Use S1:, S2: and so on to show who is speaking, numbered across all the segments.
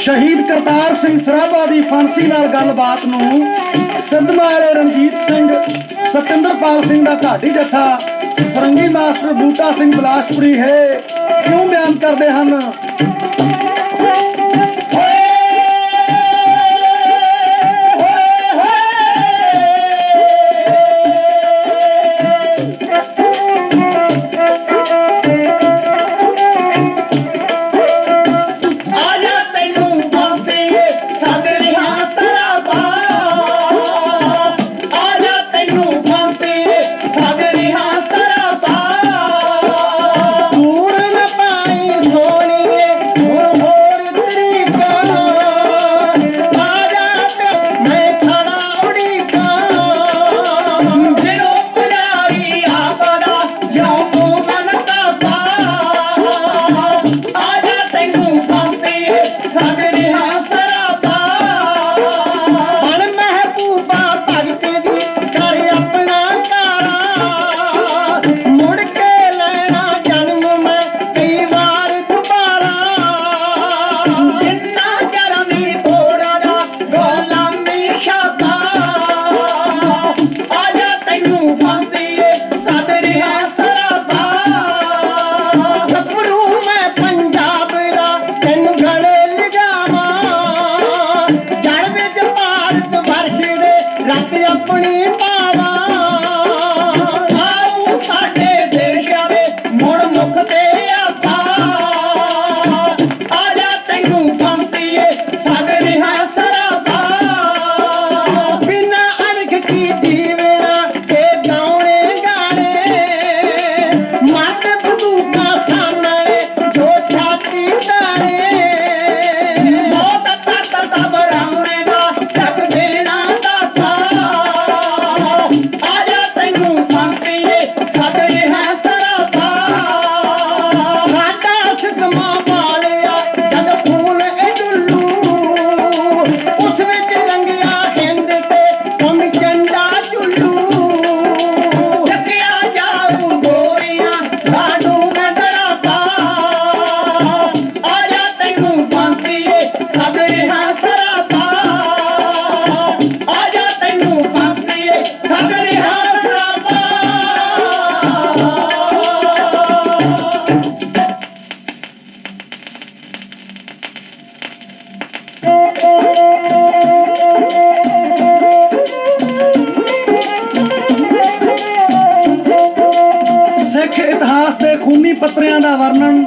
S1: ਸ਼ਹੀਦ ਕਰਤਾਰ ਸਿੰਘ ਸਰਾਭਾ ਦੀ ਫਾਂਸੀ ਨਾਲ ਗੱਲਬਾਤ ਨੂੰ ਸਦਮਾ ਵਾਲੇ ਰਣਜੀਤ ਸਿੰਘ, ਸਤਿੰਦਰਪਾਲ ਸਿੰਘ ਦਾ ਘਾਟੀ ਜਥਾ, ਫਰੰਗੀ ਮਾਸਟਰ ਬੂਟਾ ਸਿੰਘ ਬਲਾਸਪੁਰੀ ਹੈ, ਕਿਉਂ ਬਿਆਨ ਕਰਦੇ ਹਨ?
S2: Gracias. 我
S1: 的爸爸。ਖੂਨੀ ਪੱਤਰਿਆਂ ਦਾ ਵਰਣਨ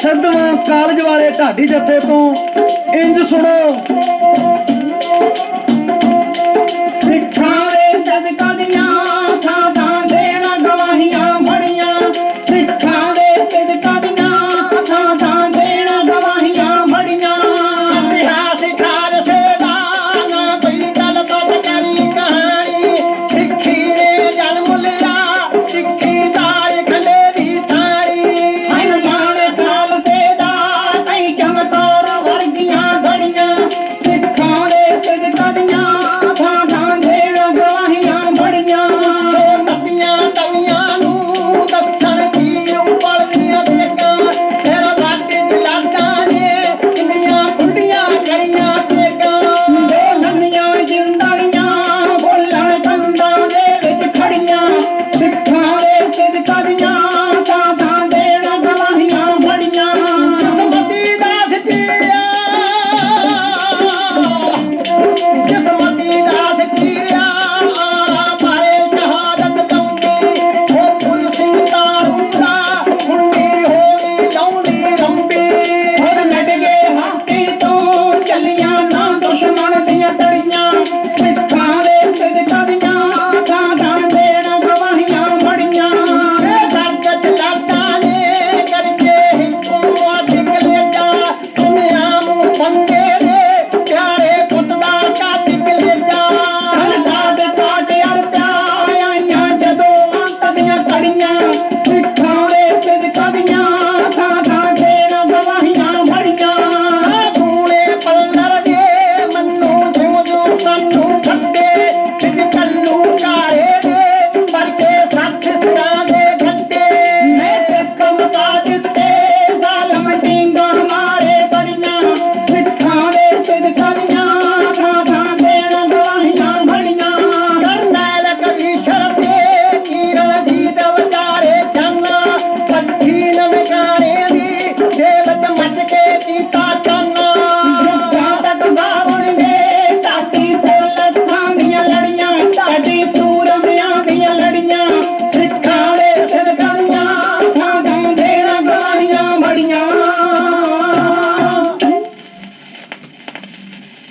S1: ਸਿੱਧਵਾਂ ਕਾਲਜ ਵਾਲੇ ਢਾਡੀ ਜੱਥੇ ਤੋਂ ਇੰਜ ਸੁਣੋ।